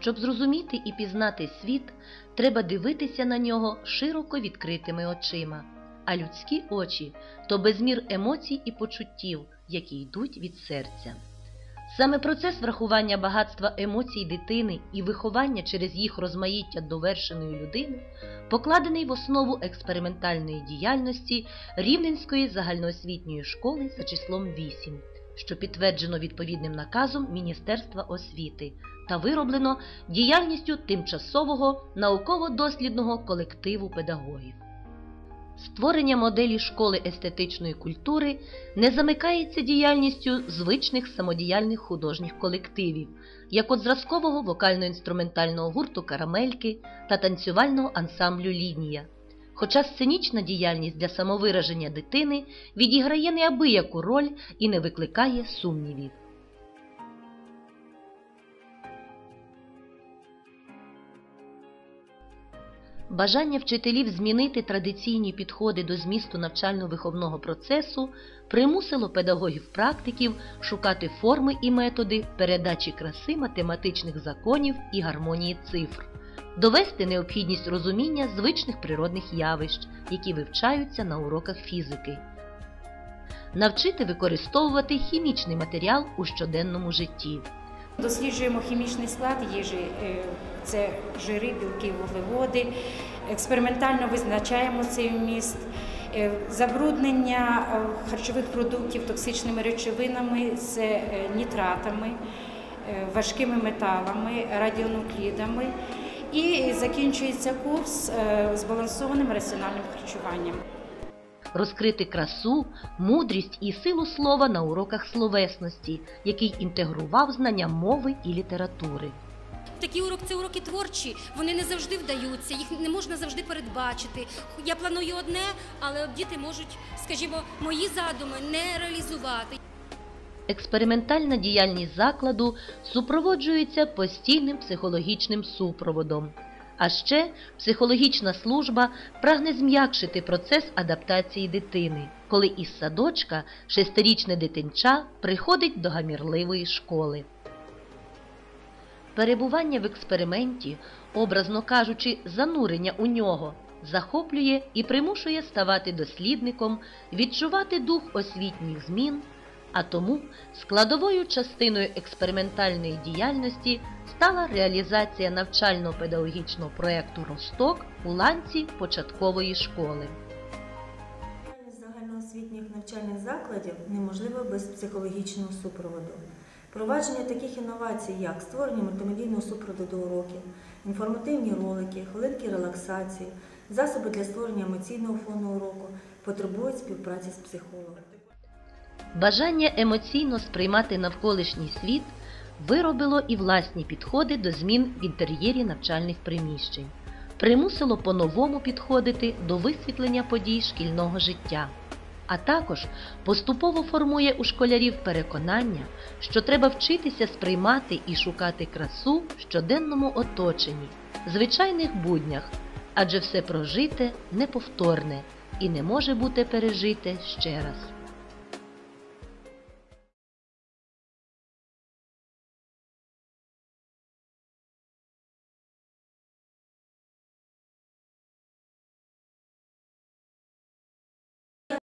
Щоб зрозуміти і пізнати світ, треба дивитися на нього широко відкритими очима. А людські очі то безмір емоцій і почуттів, які йдуть від серця. Саме процес врахування багатства емоцій дитини і виховання через їх розмаїття довершеної людини покладений в основу експериментальної діяльності Рівненської загальноосвітньої школи за числом 8, що підтверджено відповідним наказом Міністерства освіти та вироблено діяльністю тимчасового науково-дослідного колективу педагогів. Створення моделі школи естетичної культури не замикається діяльністю звичних самодіяльних художніх колективів, як от зразкового вокально-інструментального гурту Карамельки та танцювального ансамблю Лінія. Хоча сценічна діяльність для самовираження дитини відіграє неабияку роль і не викликає сумнівів. Бажання вчителів змінити традиційні підходи до змісту навчально-виховного процесу примусило педагогів-практиків шукати форми і методи передачі краси математичних законів і гармонії цифр, довести необхідність розуміння звичних природних явищ, які вивчаються на уроках фізики, навчити використовувати хімічний матеріал у щоденному житті. Досліджуємо хімічний склад їжі, е, це жири, білки, вуглеводи. Експериментально визначаємо цей вміст. Е, Забруднення е, харчових продуктів токсичними речовинами з нітратами, важкими металами, радіонуклідами. Закінчується курс е, збалансованим раціональним харчуванням. розкрити красу, мудрість і силу слова на уроках словесності, який інтегрував знання мови і літератури. Такі уроки це уроки творчі, вони не завжди вдаються, їх не можна завжди передбачити. Я планую одне, але діти можуть, скажімо, мої задуми не реалізувати. Експериментальна діяльність закладу супроводжується постійним психологічним супроводом. А ще психологічна служба прагне зм'якшити процес адаптації дитини, коли із садочка шестирічне дитинча приходить до гамірливої школи. Перебування в експерименті, образно кажучи, занурення у нього, захоплює і примушує ставати дослідником, відчувати дух освітніх змін, а тому складовою частиною експериментальної діяльності стала реалізація навчально-педагогічного проєкту Росток у ланці початкової школи. Загальноосвітніх навчальних закладів неможлива без психологічного супроводу. Провадження таких інновацій, як створення мультимедійного супроводу до уроків, інформативні ролики, хвилинки релаксації, засоби для створення емоційного фону уроку потребують співпраці з психологом. Бажання емоційно сприймати навколишній світ виробило і власні підходи до змін в інтер'єрі навчальних приміщень, примусило по-новому підходити до висвітлення подій шкільного життя, а також поступово формує у школярів переконання, що треба вчитися сприймати і шукати красу в щоденному оточенні, звичайних буднях, адже все прожите неповторне і не може бути пережите ще раз.